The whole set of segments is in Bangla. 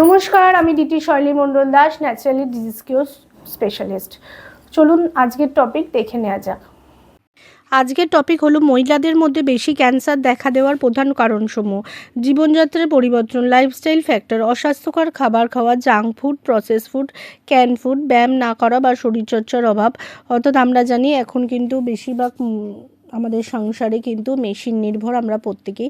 নমস্কার, আমি DT Shoili Mondal Das, naturally disease cure specialist. চলুন আজকের টপিক দেখে নেওয়া যাক। আজকের টপিক হলো মহিলাদের মধ্যে বেশি ক্যান্সার দেখা দেওয়ার প্রধান কারণসমূহ। জীবনযাত্রার পরিবর্তন লাইফস্টাইল ফ্যাক্টর অস্বাস্থ্যকর খাবার খাওয়া junk food process food can food ব্যায়াম না করা বা শরীরচর্চার অভাব। অর্থাৎ আমরা জানি এখন কিন্তু বেশিরভাগ আমাদের সংসারে কিন্তু মেশিন নির্ভর। আমরা প্রত্যেকেই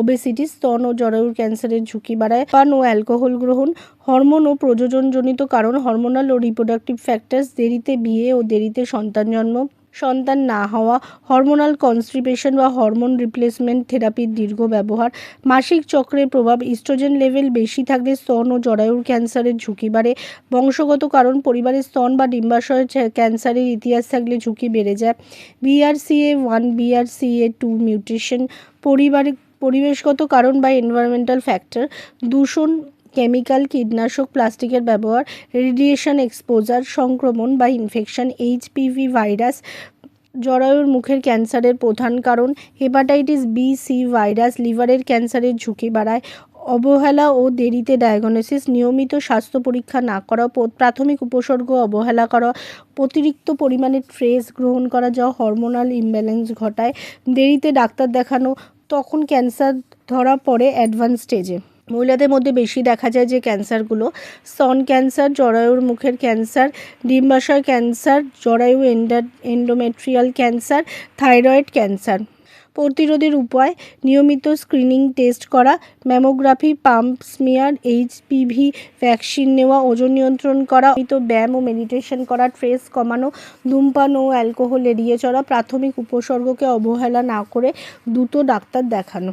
ওবেসিটি স্তন ও জরায়ুর ক্যান্সারের ঝুঁকি বাড়ায়। পান ও অ্যালকোহল গ্রহণ হরমোন ও প্রযোজনজনিত কারণ হরমোনাল ও রিপ্রোডাক্টিভ ফ্যাক্টরস দেরিতে বিয়ে ও দেরিতে সন্তান জন্ম। সন্তান না হওয়া হরমোনাল কনস্ট্রিপেশন বা হরমোন রিপ্লেসমেন্ট থেরাপির দীর্ঘ ব্যবহার, মাসিক চক্রের প্রভাব ইস্ট্রোজেন লেভেল বেশি থাকলে স্তন ও জরায়ুর ক্যান্সারের ঝুঁকি বাড়ে। বংশগত কারণ পরিবারের স্তন বা ডিম্বাশয় ক্যান্সারের ইতিহাস থাকলে ঝুঁকি বেড়ে যায়। BRCA one BRCA two mutation পরিবারিক পরিবেশগত কারণ বা এনভায়রনমেন্টাল ফ্যাক্টর দূষণ কেমিক্যাল, কীটনাশক, প্লাস্টিকের ব্যবহার, রেডিয়েশন এক্সপোজার, সংক্রমণ বা ইনফেকশন এইচপিভি ভাইরাস, জরায়ুর মুখের ক্যান্সারের প্রধান কারণ, হেপাটাইটিস বি, সি ভাইরাস, লিভারের ক্যান্সারের ঝুঁকি বাড়ায়, অবহেলা ও দেরিতে ডায়াগনোসিস, নিয়মিত স্বাস্থ্য পরীক্ষা না করা প্রাথমিক উপসর্গ অবহেলা করা, অতিরিক্ত পরিমাণে ট্রেস গ্রহণ করা যা হরমোনাল ইমব্যালেন্স ঘটায়, দেরিতে ডাক্তার দেখানো, তখন ক্যান্সার ধরা পড়ে অ্যাডভান্স স্টেজে। মহিলাদের মধ্যে বেশি দেখা যায় যে ক্যান্সারগুলো। স্তন ক্যান্সার, জরায়ুর মুখের ক্যান্সার, ডিম্বাশয় ক্যান্সার, জরায়ু এন্ডা এন্ডোমেট্রিয়াল ক্যান্সার থাইরয়েড ক্যান্সার। প্রতিরোধের উপায়, নিয়মিত স্ক্রিনিং টেস্ট করা ম্যামোগ্রাফি পাম্প স্মিয়ার এইচপিভি ভ্যাকসিন নেওয়া, ওজন নিয়ন্ত্রণ করা, নিয়মিত ব্যায়াম ও মেডিটেশন করা ট্রেস কমানো, ধূমপান ও অ্যালকোহল এড়িয়ে চলা, প্রাথমিক উপসর্গকে অবহেলা না করে দ্রুত ডাক্তার দেখানো।